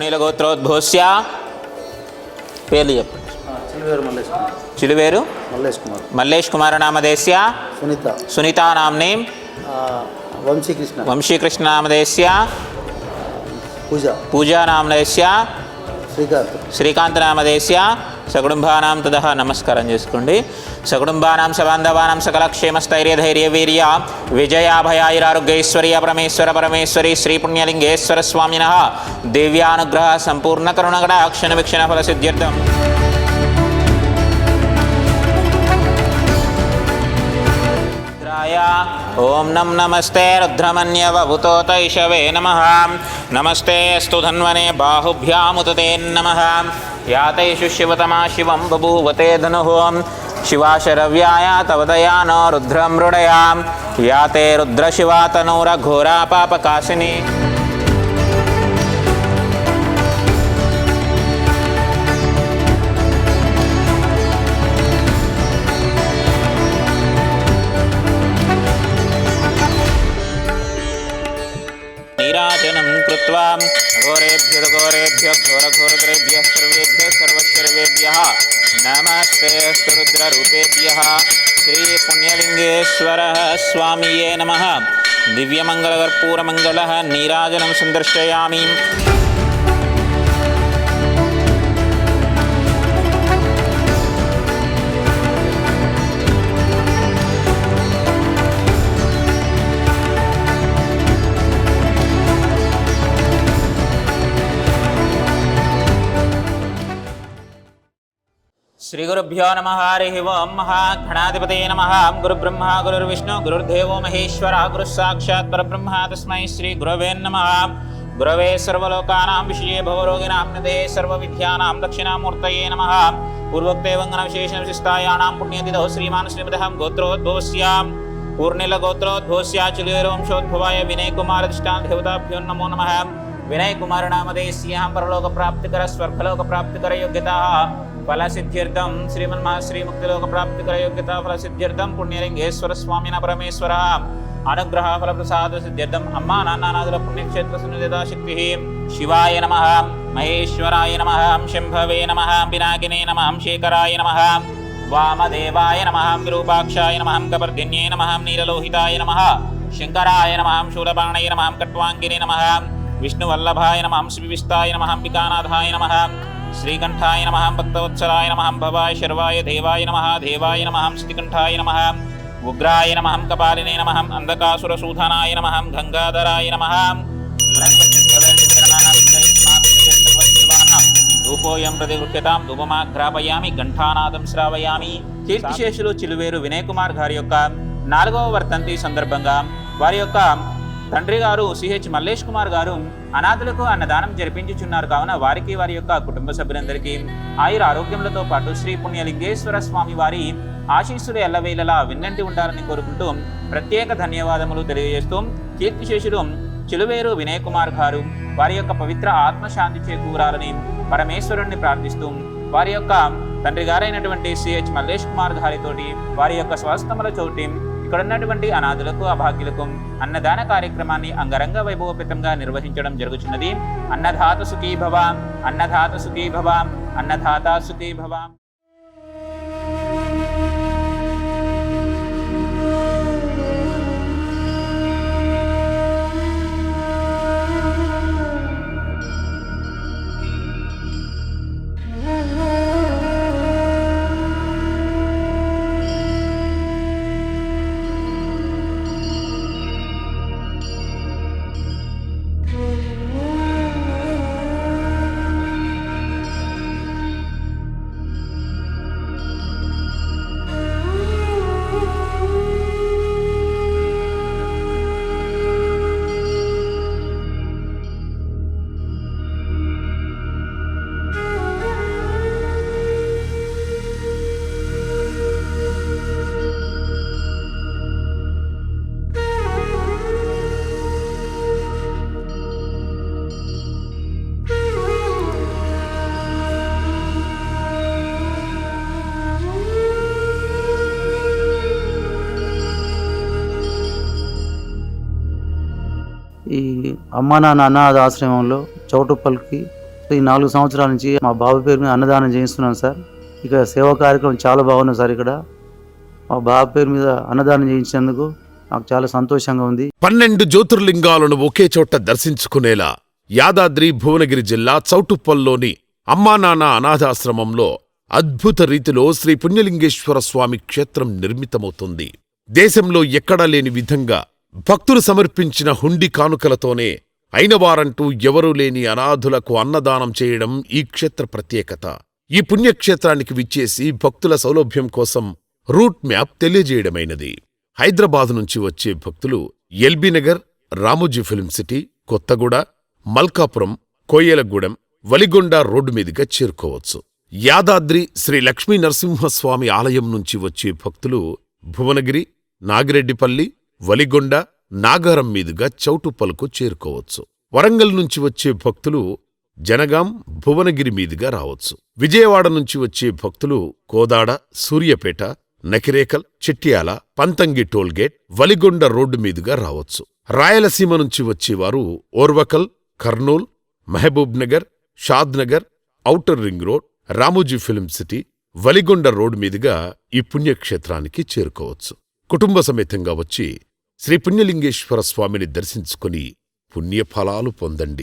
పూణీల గోత్రోద్భూస్య పేర్లు చెప్పండి చిలువేరు మల్లేష్ కుమార్ చిలువేరు? మల్లేష్ కుమార్ నామదేశ్య సునీత. సునీతా నామ్ని వంశీకృష్ణ. వంశీకృష్ణ నామదేశ్య పూజ. పూజా నామదేశ్య శ్రీకాంత్. నామదేశ్య సకుటుంబానాం తద నమస్కారం చేసుకోండి. సకుటుంబానాం సబాంధవానాం సకలక్షేమ స్థైర్య ధైర్య వీర్య విజయాభయాయురారోగ్యైశ్వర్య పరమేశ్వర పరమేశ్వరి శ్రీపుణ్యలింగేశ్వర స్వామిన దివ్యానుగ్రహ సంపూర్ణ కరుణగడ అక్షణ విక్షణ ఫల సిద్ధ్యర్థం రాయా ఓం నమ్ నమస్తే రుద్రమన్యవభుతోతైషవే నమ. నమస్తే అస్తు ధన్వనే బాహుభ్యాముతుతే నమ. యాతైషు శివతమా శివం బభూవతే ధను. శివాశరవ్యాయ తవదయా నో రుద్రమృడయాం యాతే రుద్రశివాతనూరఘోరా పాపకాశిని त्वां घोरेभ्युर्घोरेभ्यः घोरघोरग्रेभ्यः सर्वेभ्यः सर्वशर्वेभ्यः नमस्ते रुद्ररूपेभ्यः श्रीपुण्यलिङ्गेश्वरः स्वामी ये नमः। दिव्यमङ्गलकर्पूरमङ्गलः नीराजनं सन्दर्शयामि శ్రీగురుభ్యో నమ హరి ఓం మహాఘణాధిపతే నమ. గురుబ్రహ్మ గురుర్విష్ణు గురుర్దేవో మహేశ్వర గురు సాక్షాత్ పరబ్రహ్మ తస్మై శ్రీ గురవే నమ. గురవే సర్వలోకానాం విషయే భవరోగిణాం నిదే సర్వవిద్యానాం దక్షిణామూర్తయే నమ. పూర్వోక్తే వంగన విశేష విశిష్టాయానాం పుణ్యతిథౌ శ్రీమాన్ శ్రీమదహం గోత్రోద్భవస్యాం. పూర్ణిల గోత్రోద్భవస్యాచులేరు వంశోద్భవాయ వినయ్ కుమార దిష్టాన్ దేవతాభ్యో నమో నమ. వినయ్ కుమారనామదే శ్రీయాం పరలోక ప్రాప్తికర స్వర్గలోక ప్రాప్తికర యోగ్యత. ఫలసిద్ధ్యర్థం శ్రీమన్మా శ్రీముక్తిలోక ప్రాప్తికర యోగ్యత ఫలసిద్ధ్యర్థం పుణ్యలింగేశ్వర స్వామిన పరమేశ్వర అనుగ్రహ ఫల ప్రసాద సిద్ధ్యర్థం అమ్మా నాన్నానాదుల పుణ్యక్షేత్ర సునిధిత శక్తి శివాయ నమ మహేశ్వరాయ నమ శంభవే నమ పినాకినే నమ శేఖరాయ నమ వామదేవాయ నమ విరూపాక్షాయ నమ కపర్దిన్యే నమ నీలలోహితాయ నమ శంకరాయ నమ శూలపాణయ నమ కట్వాంగినే నమ విష్ణువల్లభాయ నమ శ్రీవిస్తాయ నమ అంబికానాథాయ నమ శ్రీకంఠాయ నమ భక్తవత్సలాయ నమ భవాయ శర్వాయ దేవాయ నమ దేవాయ నమ శ్రీకంఠాయ నమ ఉగ్రాయ నమ కపాలినే నమ అంధకాసురసూధనాయ నమ గంగాధరాయ నమ ధూపోయం ప్రతి గృహ్యతాం ధూపమాఘ్రాపయామి ఘంటానాదం శ్రావయామి. కీర్తిశేషులు చిలువేరు వినయ్ కుమార్ గారి యొక్క నాలుగవ వర్తంతి సందర్భంగా వారి యొక్క తండ్రి గారు సిహెచ్ మల్లేష్ కుమార్ గారు అనాథులకు అన్నదానం జరిపించుచున్నారు కావున వారికి వారి యొక్క కుటుంబ సభ్యులందరికీ ఆయుర ఆరోగ్యములతో పాటు శ్రీ పుణ్యలింగేశ్వర స్వామి వారి ఆశీస్సులు ఎల్లవేళలా విన్నంటి ఉండాలని కోరుకుంటూ ప్రత్యేక ధన్యవాదములు తెలియజేస్తూ కీర్తిశేషులు చిలువేరు వినయ్ కుమార్ గారు వారి యొక్క పవిత్ర ఆత్మశాంతి చేకూరాలని పరమేశ్వరుణ్ణి ప్రార్థిస్తూ వారి యొక్క తండ్రి గారైనటువంటి సిహెచ్ మల్లేష్ కుమార్ గారితోటి వారి యొక్క స్వస్థముల చోటి ఇక్కడ ఉన్నటువంటి అనాథులకు అభాగ్యులకు అన్నదాన కార్యక్రమాన్ని అంగరంగ వైభవపితంగా నిర్వహించడం జరుగుతున్నది అన్నదాత సుఖీ భవ అన్నదాత సుఖీ భవ అన్నదాత సుఖీ భవ ఈ అమ్మ నాన్న అనాథ ఆశ్రమంలో చౌటుప్పల్కి ఈ నాలుగు సంవత్సరాల నుంచి మా బాబు పేరు మీద అన్నదానం చేయిస్తున్నాను సార్. ఇక సేవా కార్యక్రమం చాలా బాగుంది సార్ ఇక్కడ. మా బాబు పేరు మీద అన్నదానం చేయించినందుకు నాకు చాలా సంతోషంగా ఉంది. పన్నెండు జ్యోతిర్లింగాలను ఒకే చోట దర్శించుకునేలా యాదాద్రి భువనగిరి జిల్లా చౌటుప్పల్లోని అమ్మానాన్న అనాథాశ్రమంలో అద్భుత రీతిలో శ్రీ పుణ్యలింగేశ్వర స్వామి క్షేత్రం నిర్మితమవుతుంది. దేశంలో ఎక్కడా లేని విధంగా భక్తులు సమర్పించిన హుండి కానుకలతోనే అయినవారంటూ ఎవరూ లేని అనాథులకు అన్నదానం చేయడం ఈ క్షేత్ర ప్రత్యేకత. ఈ పుణ్యక్షేత్రానికి విచ్చేసి భక్తుల సౌలభ్యం కోసం రూట్ మ్యాప్ తెలియజేయడమైనది. హైదరాబాద్ నుంచి వచ్చే భక్తులు LB Nagar Ramoji film city Kothaguda Malkapuram Koyalagudem Valigonda road మీదుగా చేరుకోవచ్చు. యాదాద్రి శ్రీ లక్ష్మీ నరసింహస్వామి ఆలయం నుంచి వచ్చే భక్తులు భువనగిరి నాగిరెడ్డిపల్లి వలిగొండ నాగారం మీదుగా చౌటుప్పలకు చేరుకోవచ్చు. వరంగల్ నుంచి వచ్చే భక్తులు జనగాం భువనగిరి మీదుగా రావచ్చు. విజయవాడ నుంచి వచ్చే భక్తులు Kodad Suryapet Nakrekal Chityal Panthangi toll gate Valigonda road మీదుగా రావచ్చు. రాయలసీమ నుంచి వచ్చేవారు Orvakal Kurnool Mahabubnagar Shadnagar outer ring road Ramoji film city Valigonda road మీదుగా ఈ పుణ్యక్షేత్రానికి చేరుకోవచ్చు. కుటుంబ సమేతంగా వచ్చి శ్రీ పుణ్యలింగేశ్వర స్వామిని దర్శించుకుని పుణ్యఫలాలు పొందండి.